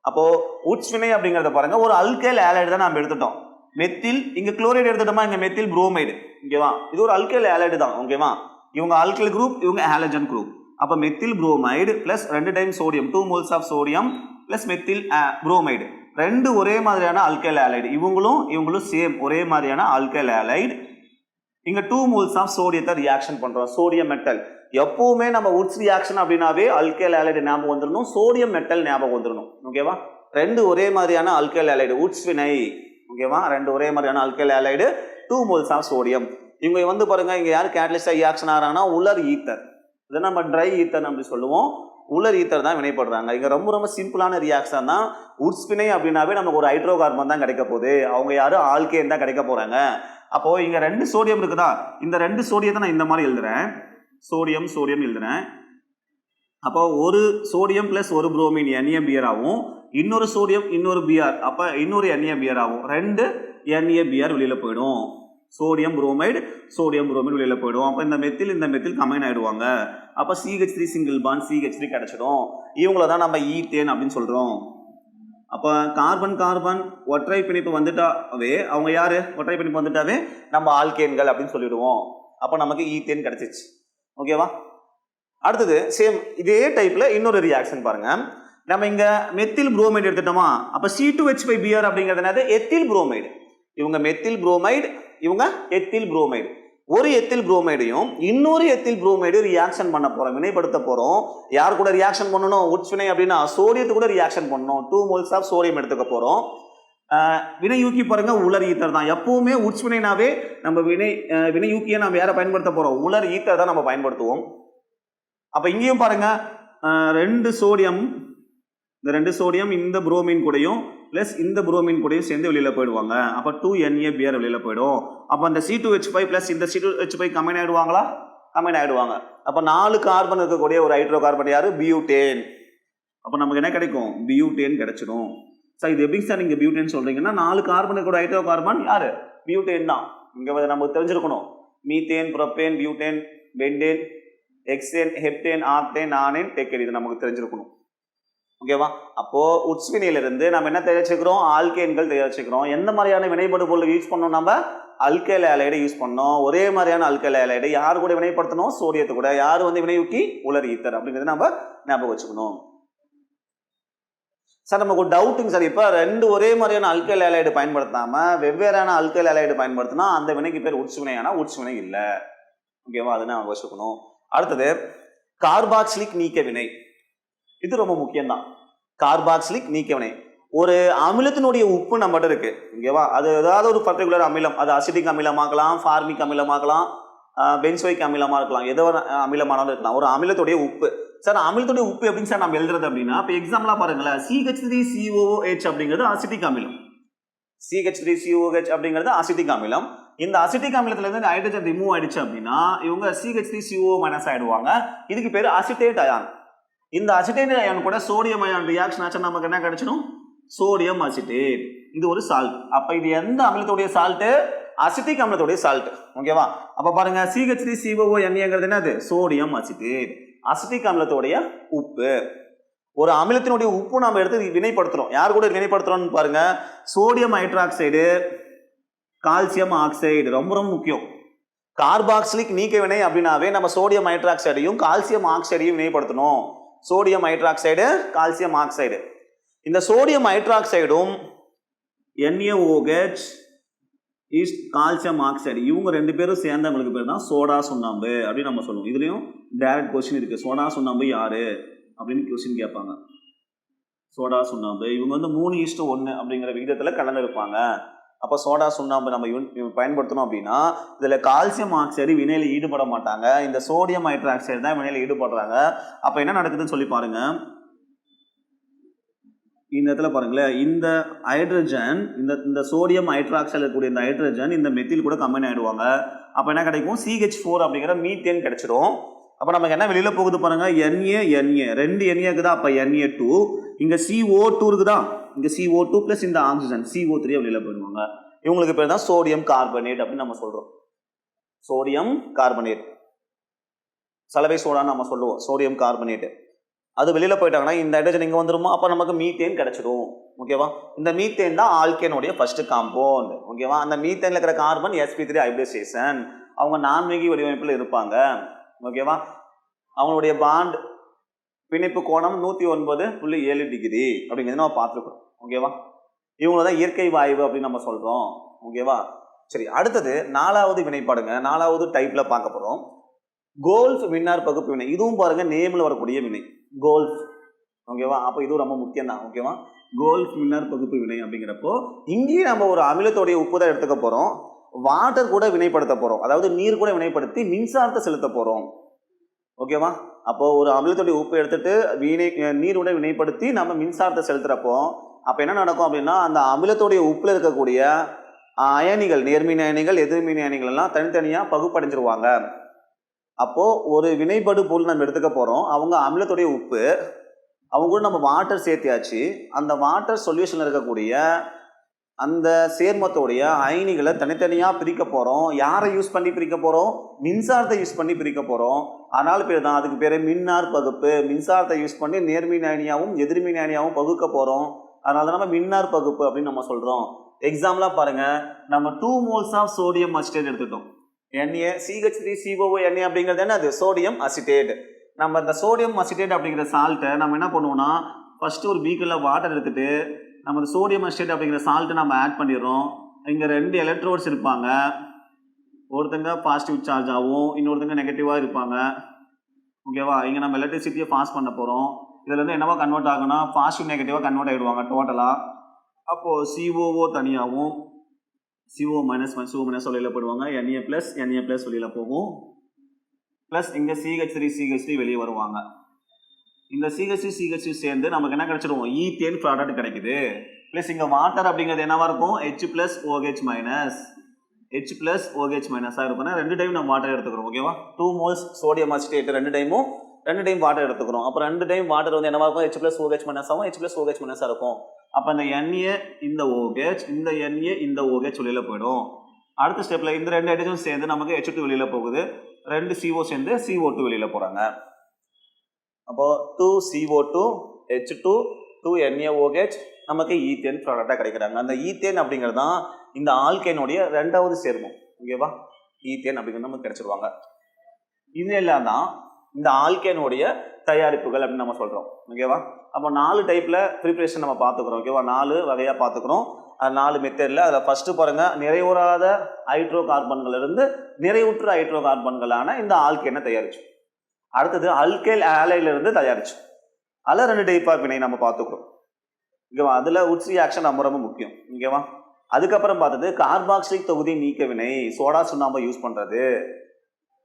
அப்போது உட்ஸ் வினை அப்படிங்கிறத பாருங்கள் ஒரு அல்கைல் ஆலைடு தான் நம்ம எடுத்துட்டோம். மெத்தில் இங்கே குளோரைடு எடுத்துட்டோமா? இங்கே மெத்தில் புரோமைடு ஓகேவா இது ஒரு அல்கைல் ஆலைடு தான். ஓகேவா இவங்க அல்கைல் குரூப் இவங்க ஆலஜன் குரூப் அப்போ மெத்தில் புரோமைடு ப்ளஸ் ரெண்டு time sodium two moles of sodium plus methyl bromide ரெண்டு ஒரே மாதிரியான அல்கைல் ஆலைடு இவங்களும் இவங்களும் சேம் ஒரே மாதிரியான அல்கைல் ஆலைடு இங்கே டூ மோல்ஸ் ஆஃப் சோடியத்தை ரியாக்ஷன் பண்ணுறோம் சோடியம் மெட்டல் எப்பவுமே நம்ம உட்ஸ் ரியாக்ஷன் அப்படின்னாவே அல்கேல் ஆலைடு ஞாபகம் வந்துடணும் சோடியம் மெட்டல் ஞாபகம் வந்துடணும் ஓகேவா ரெண்டு ஒரே மாதிரியான அல்கேல் ஆலைடு உட்ஸ் வினை. ஓகேவா ரெண்டு ஒரே மாதிரியான alkyl halide two moles of sodium இவங்க வந்து பாருங்க இங்க யார் கேட்டலிஸ்டா ரியாக்ஷன் ஆகிறாங்கன்னா உலர் ஈத்தர் இதை நம்ம ட்ரை ஈத்தர் அப்படி சொல்லுவோம். உலர் ஈத்தர் தான் வினைப்படுறாங்க. இங்க ரொம்ப ரொம்ப சிம்பிளான ரியாக்ஷன் தான். உட்ஸ் வினை அப்படின்னாவே நமக்கு ஒரு ஹைட்ரோ கார்பன் தான் கிடைக்க போகுது. அவங்க யாரும் ஆல்கேன் தான் கிடைக்க போறாங்க. அப்போ இங்க ரெண்டு சோடியம் இருக்குதா? இந்த ரெண்டு சோடியத்தை நான் இந்த மாதிரி எழுதுறேன். சோடியம் சோடியம் எழுதுனேன் அப்போ ஒரு சோடியம் பிளஸ் ஒரு புரோமின் என்ஏ பியர் ஆகும் இன்னொரு சோடியம் இன்னொரு பிஆர் அப்போ இன்னொரு என்ஏ பியர் ஆகும் ரெண்டு என்ஏ பிஆர் வெளியில் போயிடும். சோடியம் புரோமைடு சோடியம் புரோமைடு வெளியில் போயிடும். அப்போ இந்த மெத்தில் இந்த மெத்தில் கமைன் ஆகிடுவாங்க அப்போ C H three single bond C H three கிடச்சிடும். இவங்கள தான் நம்ம ஈத்தேன் அப்படின்னு சொல்கிறோம் அப்போ கார்பன் கார்பன் ஒற்றை பிணைப்பு வந்துட்டாவே அவங்க யார்? ஒற்றை பிணைப்பு வந்துட்டாவே நம்ம ஆல்கேன்கள் அப்படின்னு சொல்லிடுவோம். அப்போ நமக்கு ஈத்தேன் கிடச்சிச்சு. ஓகேவா அடுத்தது சேம் இதே டைப்ல இன்னொரு ரியாக்ஷன் பாருங்க. நம்ம இங்க மெத்தில் புரோமைடு எடுத்துட்டோமா? அப்ப C two H five BR அப்படிங்கிறது என்னது? எத்தில் புரோமைடு இவங்க மெத்தில் புரோமைடு இவங்க எத்தில் புரோமைடு ஒரு எத்தில் புரோமைடையும் இன்னொரு எத்தில் புரோமைடு ரியாக்ஷன் பண்ண போறோம் வினைப்படுத்த போறோம். யார் கூட ரியாக்ஷன் பண்ணணும்? உட்வினை அப்படின்னா சோடியத்து கூட ரியாக்ஷன் பண்ணணும். டூ மோல்ஸ் ஆஃப் சோடியம் எடுத்துக்க போறோம். வினையூக்கி பாருங்க உலர் ஈத்தர் தான். எப்பவுமே உட்வினைனாவே நம்ம வினை வினையூக்கியை நம்ம யாரை பயன்படுத்த போறோம்? உலர் ஈத்தர் தான் நம்ம பயன்படுத்துவோம். அப்ப இங்கேயும் பாருங்க ரெண்டு சோடியம் இந்த ரெண்டு சோடியம் இந்த புரோமின் கூடயும் ப்ளஸ் இந்த புரோமின் கூடயும் சேர்ந்து வெளியில போயிடுவாங்க. அப்ப டூ என்ஏ பியர் வெளியில போயிடும். அப்ப அந்த C two H five plus இந்த C two H five combine ஆயிடுவாங்களா? Combine ஆயிடுவாங்க. அப்ப நாலு கார்பன் இருக்கக்கூடிய ஒரு ஹைட்ரோ கார்பன் யாரு பியூட்டேன் அப்ப நமக்கு என்ன கிடைக்கும்? பியூட்டேன் கிடைச்சிடும். சார் இது எப்படி சார் நீங்கள் பியூட்டேன் சொல்கிறீங்கன்னா நாலு கார்பன் கூட ஹைட்ரோ கார்பன் யார்? பியூட்டேன் தான். இங்கே நம்ம நமக்கு தெரிஞ்சிருக்கணும். Methane propane butane pentane hexane heptane octane nonane decane இது நமக்கு தெரிஞ்சிருக்கணும். ஓகேவா அப்போ உட்ஸ்வினையிலிருந்து நம்ம என்ன தயாரிச்சுக்கிறோம் ஆல்கேன்கள் தயாரிச்சுக்கிறோம் எந்த மாதிரியான வினைப்படு பொருள் யூஸ் பண்ணோம் நம்ம? அல்கைல் அலைடை யூஸ் பண்ணோம் ஒரே மாதிரியான அல்கைல் அலைடை யார் கூட வினைப்படுத்தணும்? சோடியத்தை கூட. யார் வந்து வினையூக்கி? உலர் ஈத்தர் அப்படிங்கிறத நம்ம ஞாபகம் வச்சுக்கணும். சார் நமக்கு ஒரு டவுட்டுங்க சார். இப்போ ரெண்டு ஒரே மாதிரியான அல்கைல் அலைடு பயன்படுத்தாமல் வெவ்வேறான அல்கைல் அலைடு பயன்படுத்தினா அந்த வினைக்கு பேர் உட்சு வினையானா உட்சு வினை இல்லை. ஓகேவா அதை நம்ம வச்சுக்கணும் அடுத்தது கார்பாக்சிலிக் நீக்க வினை. இது ரொம்ப முக்கியம்தான். கார்பாக்சிலிக் நீக்க வினை. ஒரு அமிலத்தினுடைய உப்பு நம்மகிட்ட இருக்கு. ஓகேவா அது ஏதாவது ஒரு பர்டிகுலர் அமிலம் அது அசிடிக் அமிலமாக்கலாம் ஃபார்மிக் அமிலமாக்கலாம் பென்சோய்க் அமிலமாக இருக்கலாம். எதோ அமிலமானாலும் இருக்கலாம். ஒரு அமிலத்துடைய உப்பு. சார் அமிலத்துடைய உப்பு எப்படிங்க சார் நம்ம எழுதுறது அப்படின்னா இப்போ எக்ஸாம்பிளாக பாருங்களேன். C H three C O H அப்படிங்கிறது அசிட்டிக் அமிலம். C H three C O H அப்படிங்கிறது அசிட்டிக் அமிலம். இந்த அசிட்டிக் அமிலத்துல இருந்து ஹைட்ரஜன் ரிமூவ் ஆயிடுச்சு அப்படின்னா இவங்க சிஹெச் த்ரீ சிஓ மைனஸ் ஆயிடுவாங்க. இதுக்கு பேர் அசிட்டேட் அயான் இந்த அசிட்டேட் அயான் கூட சோடியம் அயான் ரியாக்ஷன் ஆச்சு நமக்கு என்ன கிடைச்சிடும்? சோடியம் அசிட்டேட் இது ஒரு சால்ட் அப்ப இது எந்த அமிலத்துடைய சால்ட்டு அசிட்டிக் அமிலத்துடைய சால்ட் ஓகேவா அப்ப பாருங்க C H three C O O என்னது? சோடியம் அசிட்டேட் அசிட்டிக் அமிலத்தோடைய உப்பு. ஒரு அமிலத்தினுடைய உப்பு நாம் எடுத்து வினைப்படுத்துறோம். யார் கூட வினைப்படுத்துறோம்னு பாருங்க. சோடியம் ஹைட்ராக்சைடு கால்சியம் ஆக்சைடு ரொம்ப ரொம்ப முக்கியம். கார்பாக்சிலிக் நீக்க வினை அப்படின்னாவே நம்ம சோடியம் ஹைட்ராக்சைடையும் கால்சியம் ஆக்சைடையும் வினைப்படுத்தணும். Sodium hydroxide calcium oxide. இந்த சோடியம் ஹைட்ராக்சைடும் என்ஏஓஹெச் ஈஸ்ட் கால்சியம் ஆக்சைடு இவங்க ரெண்டு பேரும் சேர்ந்தவங்களுக்கு பேர் தான் சோடா சுண்ணாம்பு அப்படின்னு நம்ம சொல்லுவோம். இதுலேயும் டைரக்ட் கொஸ்டின் இருக்குது சோடா சுண்ணாம்பு யாரு? அப்படின்னு கொஸ்டின் கேட்பாங்க. சோடா சுண்ணாம்பு. இவங்க வந்து மூணு ஈஸ்ட்டு ஒன்று அப்படிங்கிற விகிதத்தில் கலந்துருப்பாங்க. அப்போ சோடா சுண்ணாம்பு நம்ம யூன் பயன்படுத்தணும் அப்படின்னா இதில் கால்சியம் ஆக்சைடு வினையில் ஈடுபட மாட்டாங்க. இந்த சோடியம் ஹைட்ராக்சைடு தான் வினையில் ஈடுபடுறாங்க. அப்போ என்ன நடக்குதுன்னு சொல்லி பாருங்கள் இந்த இடத்துல பாருங்களேன் இந்த ஹைட்ரஜன் இந்த இந்த சோடியம் ஹைட்ராக்சைடு இருக்கக்கூடிய இந்த ஹைட்ரஜன் இந்த மெத்தில் கூட கம்பைன் ஆகிடுவாங்க அப்போ என்ன கிடைக்கும்? சிஹெச் ஃபோர் அப்படிங்கிற மீத்தேன் கிடைச்சிடும். அப்போ நமக்கு என்ன வெளியில் போகுது பாருங்க? என்ஏ என்ஏ ரெண்டு என்ஏ இருக்குதா? அப்போ என்ஏ டூ இங்கே சிஓ டூ இருக்குதா? இங்கே சிஓ டூ ப்ளஸ் இந்த ஆக்சிஜன் சிஓ த்ரீ வெளியில் போயிடுவாங்க. இவங்களுக்கு பேர் தான் சோடியம் கார்பனேட் அப்படின்னு நம்ம சொல்கிறோம் சோடியம் கார்பனேட் சலவை சோடான்னு நம்ம சொல்லுவோம். சோடியம் கார்பனேட்டு அது வெளியில் போயிட்டாங்கன்னா இந்த ஹைட்ரஜன் இங்க வந்துருமா? அப்போ நமக்கு மீத்தேன் கிடச்சிடும். ஓகேவா இந்த மீத்தேன் தான் ஆல்கேனுடைய ஃபர்ஸ்ட் காம்பவுண்ட் ஓகேவா அந்த மீத்தேனில் இருக்கிற கார்பன் எஸ்பி த்ரீ ஹைபிரிடேஷன் அவங்க நான்மீகி வடிவமைப்பில் இருப்பாங்க. ஓகேவா அவங்களுடைய பாண்ட் பிணைப்பு கோணம் நூற்றி ஒன்பது புள்ளி ஏழு டிகிரி அப்படிங்கிறது நம்ம பார்த்துருக்கோம். ஓகேவா இவங்கள தான் இயற்கை வாயு அப்படின்னு நம்ம சொல்கிறோம் ஓகேவா சரி அடுத்தது நாலாவது வினைப்பாடுங்க. நாலாவது டைப்பில் பார்க்க போகிறோம் கோல்ஃப் வின்னார் பகுப்பு வினை. இதுவும் பாருங்க நேம்ல வரக்கூடிய வினை. கோல்ஃப் ஓகேவா அப்போ இதுவும் ரொம்ப முக்கியம் தான் ஓகேவா கோல்ஃப் வின்னார் பகுப்பு வினை அப்படிங்கிறப்போ இங்கேயே நம்ம ஒரு அமிலத்தோடைய உப்பு தான் எடுத்துக்க போறோம். வாட்டர் கூட வினைப்படுத்த போறோம். அதாவது நீர் கூட வினைப்படுத்தி மின்சாரத்தை செலுத்த போறோம். ஓகேவா அப்போ ஒரு அமிலத்தோடைய உப்பு எடுத்துட்டு வினை நீரோட வினைப்படுத்தி நம்ம மின்சாரத்தை செலுத்துறப்போ அப்போ என்ன நடக்கும் அப்படின்னா அந்த அமிலத்துடைய உப்புல இருக்கக்கூடிய அயனிகள் நேர்மின் அயனிகள் எதிர்மின் அயனிகள் எல்லாம் தனித்தனியாக பகுப்படைஞ்சிருவாங்க. அப்போது ஒரு வினைபடு பொருள் நம்ம எடுத்துக்க போகிறோம் அவங்க அமிலத்துடைய உப்பு அவங்க கூட நம்ம வாட்டர் சேர்த்தியாச்சு. அந்த வாட்டர் சொல்யூஷனில் இருக்கக்கூடிய அந்த சேர்மத்தோடைய அயனிகளை தனித்தனியாக பிரிக்க போகிறோம் யாரை யூஸ் பண்ணி பிரிக்க போகிறோம் மின்சாரத்தை யூஸ் பண்ணி பிரிக்க போகிறோம் அதனால் பேர் தான் அதுக்கு பேர் மின்னார் பகுப்பு. மின்சாரத்தை யூஸ் பண்ணி நேர்மின் அயனியாகவும் எதிர்மின் அயனியாகவும் பகுக்க போகிறோம் அதனால தான் நம்ம மின்னார் பகுப்பு அப்படின்னு நம்ம சொல்கிறோம் எக்ஸாம்பிளாக பாருங்கள் நம்ம two moles of sodium acetate எடுத்துட்டோம் N A C H three C O O N A அப்படிங்கிறது என்ன? அது சோடியம் அசிட்டேட் நம்ம இந்த சோடியம் அசிட்டேட் அப்படிங்கிற சால்ட்டை நம்ம என்ன பண்ணுவோம்னா ஃபஸ்ட்டு ஒரு பீக்கரில் வாட்டர் எடுத்துகிட்டு நம்ம இந்த சோடியம் அசிட்டேட் அப்படிங்கிற சால்ட்டை நம்ம ஆட் பண்ணிடுறோம். இங்கே ரெண்டு எலக்ட்ரோட்ஸ் இருப்பாங்க. ஒருத்தங்க பாசிட்டிவ் சார்ஜ் ஆகும் இன்னொருத்தங்க நெகட்டிவாக இருப்பாங்க. ஓகேவா இங்கே நம்ம எலக்ட்ரிசிட்டியை பாஸ் பண்ண போகிறோம் இதில் வந்து என்னவா கன்வெர்ட் ஆகுனா பாசிட்டிவ் நெகட்டிவாக கன்வெர்ட் ஆகிடுவாங்க டோட்டலாக அப்போது சிஓஓ தனியாகவும் சிஓ மைனஸ் சிஓ மைனஸ் வெளியில் போயிடுவாங்க என்ஏ ப்ளஸ் என்ஏ ப்ளஸ் வெளியில் போகும். ப்ளஸ் இங்கே சிஹெச் த்ரீ சிஹெச் த்ரீ வெளியே வருவாங்க. இந்த சிஹெச் சிஹெச் சேர்ந்து நமக்கு என்ன கிடைச்சிடும்? ஈத்தேன் ப்ராடக்ட் கிடைக்குது. ப்ளஸ் இங்கே வாட்டர் அப்படிங்கிறது என்னவா இருக்கும்? H plus O H minus H plus O H மைனஸாக இருக்கும்னா ரெண்டு டைம் நம்ம வாட்டர் எடுத்துக்கிறோம் ஓகேவா டூ மோல்ஸ் சோடியம் அசிட்டேட் ரெண்டு டைமும் ரெண்டு டைம் வாட்டர் எடுத்துக்கிறோம். அப்புறம் ரெண்டு டைம் வாட்டர் வந்து என்னவா இருக்கும்? ஹெச் ப்ளஸ் ஓஹெச் மைனஸ் ஆகும் ஹெச் ப்ளஸ் ஓஹெச் மைனஸாக இருக்கும். அப்போ இந்த என்ஏ இந்த ஓஹெச் இந்த என்ஏ இந்த ஓஹெச் வெளியில் போயிடும். அடுத்த ஸ்டெப்பில் இந்த ரெண்டு ஹைட்ரஜன் சேர்ந்து நமக்கு ஹெச் டூ வெளியில் போகுது. ரெண்டு சிஓ சேர்ந்து சிஓ டூ வெளியில் போகிறாங்க அப்போ two CO two H two two NaOH நமக்கு ஈத்தேன் ப்ராடக்டாக கிடைக்கிறாங்க. அந்த ஈத்தேன் அப்படிங்கிறது தான் இந்த ஆல்கேனுடைய ரெண்டாவது சேர்மம். ஓகேவா ஈத்தேன் அப்படிங்கிறது நமக்கு கிடைச்சிருவாங்க. இது எல்லாம் தான் இந்த ஆல்கேனுடைய தயாரிப்புகள் அப்படின்னு நம்ம சொல்கிறோம் ஓகேவா அப்போ நாலு டைப்பில் ப்ரிப்பரேஷன் நம்ம பார்த்துக்குறோம். ஓகேவா நாலு வகையாக பார்த்துக்குறோம். அது நாலு மெத்தடில் அதில் ஃபஸ்ட்டு பாருங்க நிறைவுறாத ஹைட்ரோ கார்பன்களிலிருந்து நிறைவுற்ற ஹைட்ரோ கார்பன்களான இந்த ஆல்கேனை தயாரிச்சு. அடுத்தது அல்கேல் ஆலையிலிருந்து தயாரிச்சு. அதில் ரெண்டு டைப் ஆஃப் வினை நம்ம பார்த்துக்கிறோம். ஓகேவா அதில் உட்ஸ் ரியாக்ஷன் ரொம்ப ரொம்ப முக்கியம். ஓகேவா அதுக்கப்புறம் பார்த்தது கார்பாக்சிலிக் தொகுதி நீக்க வினை. சோடா சுண்ணாம்பை யூஸ் பண்ணுறது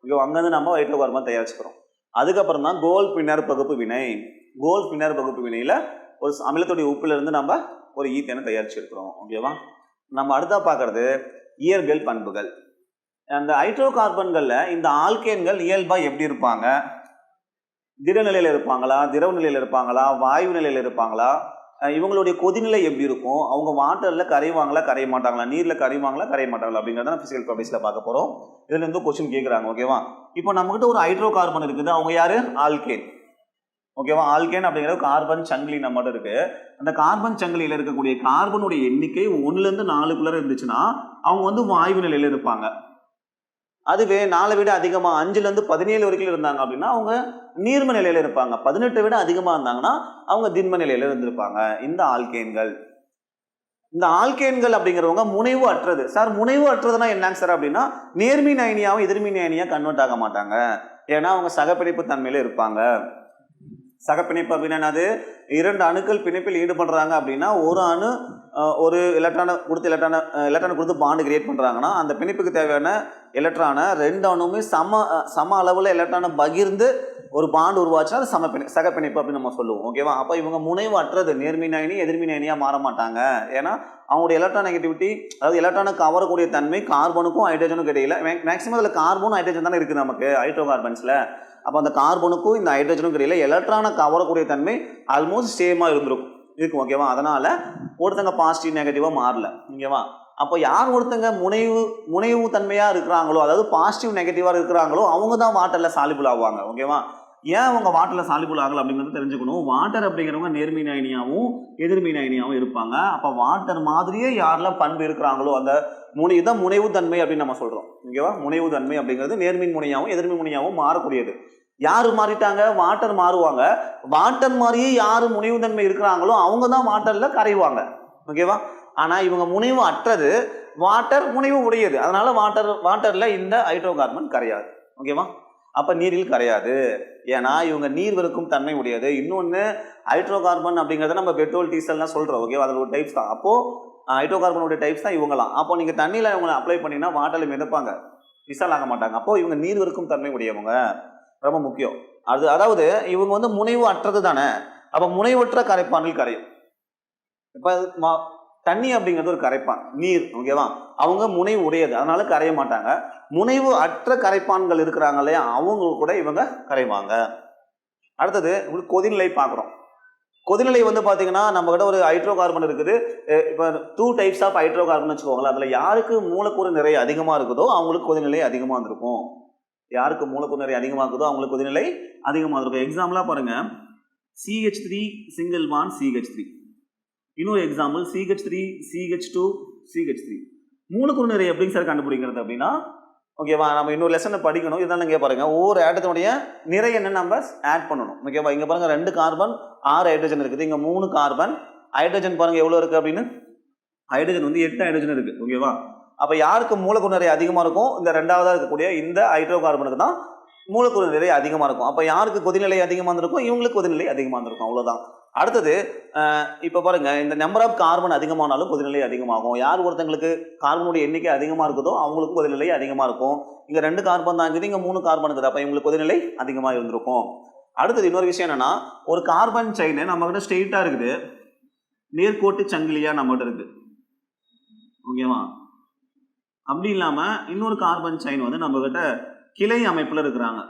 ஓகேவா அங்கேருந்து நம்ம ஹைட்ரோ கார்பன் தயாரிச்சுக்கிறோம். அதுக்கப்புறம் தான் கோல் பின்னர் பகுப்பு வினை. கோல் பின்னர் பகுப்பு வினையில் ஒரு அமிலத்துடைய உப்பிலிருந்து நம்ம ஒரு ஈத்தேனை தயாரிச்சிருக்கிறோம். ஓகேவா நம்ம அடுத்தா பார்க்கறது இயற்பியல் பண்புகள். அந்த ஹைட்ரோ கார்பன்களில் இந்த ஆல்கேன்கள் இயல்பாக எப்படி இருப்பாங்க? திட நிலையில் இருப்பாங்களா? திரவ நிலையில் இருப்பாங்களா? வாயு நிலையில் இருப்பாங்களா? இவங்களுடைய கொதிநிலை எப்படி இருக்கும்? அவங்க வாட்டரில் கரைவாங்களா கரைய மாட்டாங்களா? நீரில் கரைவாங்களா கரைய மாட்டாங்களா? அப்படிங்கிறத ஃபிசிக்கல் ப்ராப்பர்ட்டிஸில் பார்க்க போகிறோம் இதில் இருந்து கொஸ்டின் கேட்குறாங்க ஓகேவா இப்போ நம்மகிட்ட ஒரு ஹைட்ரோ கார்பன் இருக்குது. அவங்க யார்? ஆல்கேன். ஓகேவா ஆல்கேன் அப்படிங்கிற கார்பன் சங்கிலி நம்மகிட்ட இருக்கு. அந்த கார்பன் சங்கிலியில் இருக்கக்கூடிய கார்பனுடைய எண்ணிக்கை ஒன்றுலேருந்து நாலுக்குள்ளே இருந்துச்சுன்னா அவங்க வந்து வாய்வு நிலையில் இருப்பாங்க. அதுவே நாலை விட அதிகமாக அஞ்சுலேருந்து பதினேழு வரைக்கும் இருந்தாங்க அப்படின்னா அவங்க நீர்ம நிலையில் இருப்பாங்க. பதினெட்டை விட அதிகமாக இருந்தாங்கன்னா அவங்க திண்ம நிலையில் இருந்திருப்பாங்க. இந்த ஆல்கேன்கள். இந்த ஆல்கேன்கள் அப்படிங்கிறவங்க முனைவு அற்றது. சார் முனைவு அற்றதுனா என்னங்க சார் அப்படின்னா நேர்மின் அயனியாவும் எதிர்மின் அயனியாக கன்வெர்ட் ஆக மாட்டாங்க. ஏன்னா அவங்க சகப்பிடிப்பு தன்மையில இருப்பாங்க. சகப்பிணைப்பு அப்படின்னா என்னது? இரண்டு அணுக்கள் பிணைப்பில் ஈடுபடுறாங்க அப்படின்னா ஒரு அணு ஒரு எலக்ட்ரானை கொடுத்து எலக்ட்ரானை எலக்ட்ரானை கொடுத்து பாண்டு கிரியேட் பண்ணுறாங்கன்னா அந்த பிணைப்புக்கு தேவையான எலக்ட்ரானை ரெண்டு அணுமே சம சம அளவில் எலக்ட்ரானை பகிர்ந்து ஒரு பாண்டு உருவாச்சுன்னா அது சம பிணை சகப்பிணைப்பு அப்படின்னு நம்ம சொல்லுவோம் ஓகேவா அப்போ இவங்க முனைவு அற்றது நேர்மின் எதிர்மின் மாற மாட்டாங்க. ஏன்னா அவங்களுடைய எலக்ட்ரான் நெகட்டிவிட்டி அதாவது எலக்ட்ரானை கவரக்கூடிய தன்மை கார்பனுக்கும் ஹைட்ரஜனுக்கும் கிடையில மேக்ஸிமம் அதில் கார்பனும் ஹைட்ரஜன் தானே இருக்குது நமக்கு ஹைட்ரோ கார்பன்ஸில் அப்போ அந்த கார்பனுக்கும் இந்த ஹைட்ரஜனுக்கும் இடையில எலக்ட்ரானை கவரக்கூடிய தன்மை ஆல்மோஸ்ட் சேமாக இருந்திருக்கும். இருக்கும் ஓகேவா அதனால் ஒருத்தங்க பாசிட்டிவ் நெகட்டிவாக மாறல ஓகேவா அப்போ யார் ஒருத்தங்க முனைவு முனைவு தன்மையாக இருக்கிறாங்களோ அதாவது பாசிட்டிவ் நெகட்டிவாக இருக்கிறாங்களோ அவங்க தான் வாட்டரில் சாலிபிள் ஆவாங்க ஓகேவா ஏன் அவங்க வாட்டரில் சாலிபுல் ஆகலை அப்படிங்கிறது தெரிஞ்சுக்கணும். வாட்டர் அப்படிங்கிறவங்க நேர்மின் அயனியாகவும் எதிர்மின் அயனியாகவும் இருப்பாங்க. அப்போ வாட்டர் மாதிரியே யாரெல்லாம் பண்பு இருக்கிறாங்களோ அந்த முனை இதான் முனைவு தன்மை அப்படின்னு நம்ம சொல்கிறோம் ஓகேவா முனைவு தன்மை அப்படிங்கிறது நேர்மின் முனையாகவும் எதிர்மின் முனையாகவும் மாறக்கூடியது. யார் மாறிட்டாங்க? வாட்டர் மாறுவாங்க. வாட்டர் மாதிரியே யார் முனைவு தன்மை இருக்கிறாங்களோ அவங்க தான் வாட்டரில் கரைவாங்க. ஓகேவா ஆனால் இவங்க முனைவு அற்றது வாட்டர் முனைவு உடையது. அதனால வாட்டர் வாட்டரில் இந்த ஹைட்ரோ கார்பன் கரையாது ஓகேவா அப்போ நீரில் கரையாது. ஏன்னா இவங்க நீர் வெறுக்கும் தன்மை உடையது. இன்னொன்று ஹைட்ரோ கார்பன் அப்படிங்கிறத நம்ம பெட்ரோல் டீசல்லாம் சொல்கிறோம் ஓகே அதில் ஒரு டைப்ஸ் தான். அப்போது ஹைட்ரோ கார்பனுடைய டைப்ஸ் தான் இவங்கலாம். அப்போ நீங்கள் தண்ணியில் இவங்களை அப்ளை பண்ணிங்கன்னா வாட்டரில் மிதப்பாங்க. விசால் ஆக மாட்டாங்க. அப்போ இவங்க நீர் வெறுக்கும் தன்மை உடையவங்க. ரொம்ப முக்கியம். அது அதாவது இவங்க வந்து முனைவு அற்றது தானே. அப்போ முனைவற்ற கரைப்பானில் கரையும். இப்போ மா- தண்ணி அப்படிங்கிறது ஒரு கரைப்பான் நீர் ஓகேவா அவங்க முனைவு உடையது அதனால கரைய மாட்டாங்க. முனைவு அற்ற கரைப்பான்கள் இருக்கிறாங்க இல்லையா அவங்க கூட இவங்க கரைவாங்க. அடுத்தது கொதிநிலை பார்க்குறோம். கொதிநிலை வந்து பார்த்தீங்கன்னா நம்ம கிட்ட ஒரு ஹைட்ரோ கார்பன் இருக்குது இப்போ two types of hydrocarbon வச்சுக்கோங்களேன். அதில் யாருக்கு மூலக்கூறு நிறை அதிகமாக இருக்குதோ அவங்களுக்கு கொதிநிலை அதிகமாக இருந்திருக்கும். யாருக்கு மூலக்கூறு நிறை அதிகமாக இருக்குதோ அவங்களுக்கு கொதிநிலை அதிகமாக இருக்கும். எக்ஸாம்பிளாக பாருங்கள் CH three single one CH three இன்னொரு example CH three CH two CH three மூலக்கூறு நிறை எப்படிங்க சார் கண்டுபிடிக்கிறது அப்படின்னா ஓகேவா நம்ம இன்னொரு லெசனை படிக்கணும். இதெல்லாம் இங்கே பாருங்க ஒவ்வொரு ஆட்டத்தினுடைய நிறை என்ன நம்ம ஆட் பண்ணணும். ஓகேவா இங்கே பாருங்க ரெண்டு கார்பன் ஆறு ஹைட்ரஜன் இருக்குது. இங்கே மூணு கார்பன் ஹைட்ரஜன் பாருங்க எவ்வளோ இருக்குது அப்படின்னு? ஹைட்ரஜன் வந்து எட்டு ஹைட்ரஜன் இருக்குது ஓகேவா அப்போ யாருக்கு மூலக்கூறு நிறை அதிகமாக இருக்கும்? இந்த ரெண்டாவதாக இருக்கக்கூடிய இந்த ஹைட்ரோ கார்பனுக்கு தான் மூலக்கூறு நிறை அதிகமாக இருக்கும். அப்போ யாருக்கு கொதிநிலை அதிகமாக இருந்திருக்கும்? இவங்களுக்கு கொதிநிலை அதிகமாக இருந்திருக்கும். அவ்வளோதான் அடுத்தது இப்போ பாருங்க இந்த நம்பர் ஆஃப் கார்பன் அதிகமானாலும் கொதிநிலை அதிகமாகும். யார் ஒருத்தங்களுக்கு கார்பனுடைய எண்ணிக்கை அதிகமாக இருக்குதோ அவங்களுக்கு கொதிநிலை அதிகமாக இருக்கும். இங்கே ரெண்டு கார்பன் தான் இருக்குது இங்கே மூணு கார்பன் இருக்குது. அப்போ இவங்களுக்கு கொதிநிலை அதிகமாக இருந்திருக்கும். அடுத்தது இன்னொரு விஷயம் என்னென்னா ஒரு கார்பன் செயின் நம்மகிட்ட ஸ்ட்ரெயிட்டாக இருக்குது. நேர்கோட்டு சங்கிலியாக நம்மகிட்ட இருக்குது ஓகேவா அப்படி இல்லாமல் இன்னொரு கார்பன் செயின் வந்து நம்மக்கிட்ட கிளை அமைப்பில் இருக்கிறாங்க.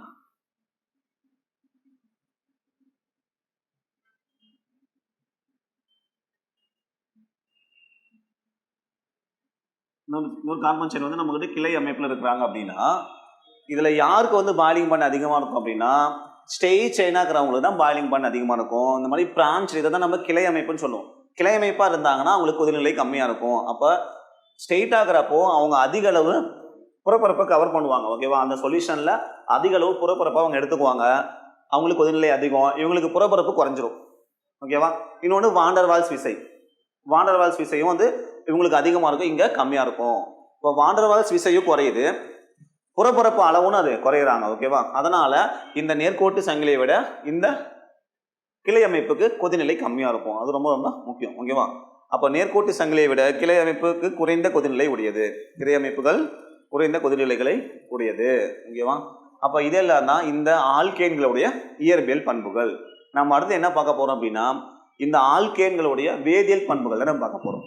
இன்னொரு இன்னொரு கார்பன் செயின் வந்து நம்மகிட்ட கிளை அமைப்பில் இருக்கிறாங்க அப்படின்னா இதில் யாருக்கு வந்து பாயிலிங் பண்ண அதிகமாக இருக்கும் அப்படின்னா ஸ்டேஜ் செயினாக இருக்கிறவங்களுக்கு தான் பாயிலிங் பண்ண அதிகமாக இருக்கும். இந்த மாதிரி பிரான்ச் இதை தான் நம்ம கிளை அமைப்புன்னு சொல்லுவோம். கிளை அமைப்பாக இருந்தாங்கன்னா அவங்களுக்கு கொதிநிலை கம்மியாக இருக்கும். அப்போ ஸ்ட்ரெயிட் ஆகிறப்போ அவங்க அதிக அளவு புறப்பரப்பை கவர் பண்ணுவாங்க ஓகேவா அந்த சொல்யூஷனில் அதிக அளவு புறப்பரப்பை அவங்க எடுத்துக்குவாங்க. அவங்களுக்கு கொதிநிலை அதிகம். இவங்களுக்கு புறப்பரப்பு குறைஞ்சிரும் ஓகேவா இன்னொன்று வாண்டர்வால்ஸ் விசை. வாண்டர்வால்ஸ் விசையும் வந்து இவங்களுக்கு அதிகமாக இருக்கும் இங்கே கம்மியாக இருக்கும். இப்போ வாண்டர்வால்ஸ் விசையும் குறையுது. புறப்புறப்பு அளவுன்னு அது குறையிறாங்க ஓகேவா? அதனால் இந்த நேர்கோட்டு சங்கிலியை விட இந்த கிளை அமைப்புக்கு கொதிநிலை கம்மியாக இருக்கும். அது ரொம்ப ரொம்ப முக்கியம் ஓகேவா? அப்போ நேர்கோட்டு சங்கிலியை விட கிளை அமைப்புக்கு குறைந்த கொதிநிலை உடையது. கிளை அமைப்புகள் குறைந்த கொதிநிலைகளை உடையது ஓகேவா? அப்போ இதெல்லாம் தான் இந்த ஆல்கேன்களுடைய இயற்பியல் பண்புகள். நம்ம அடுத்து என்ன பார்க்க போகிறோம் அப்படின்னா இந்த ஆல்கேன்களுடைய வேதியியல் பண்புகள் நம்ம பார்க்க போகிறோம்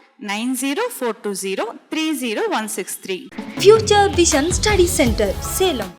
nine zero four two zero three zero one six three Future Vision Study Center, Salem.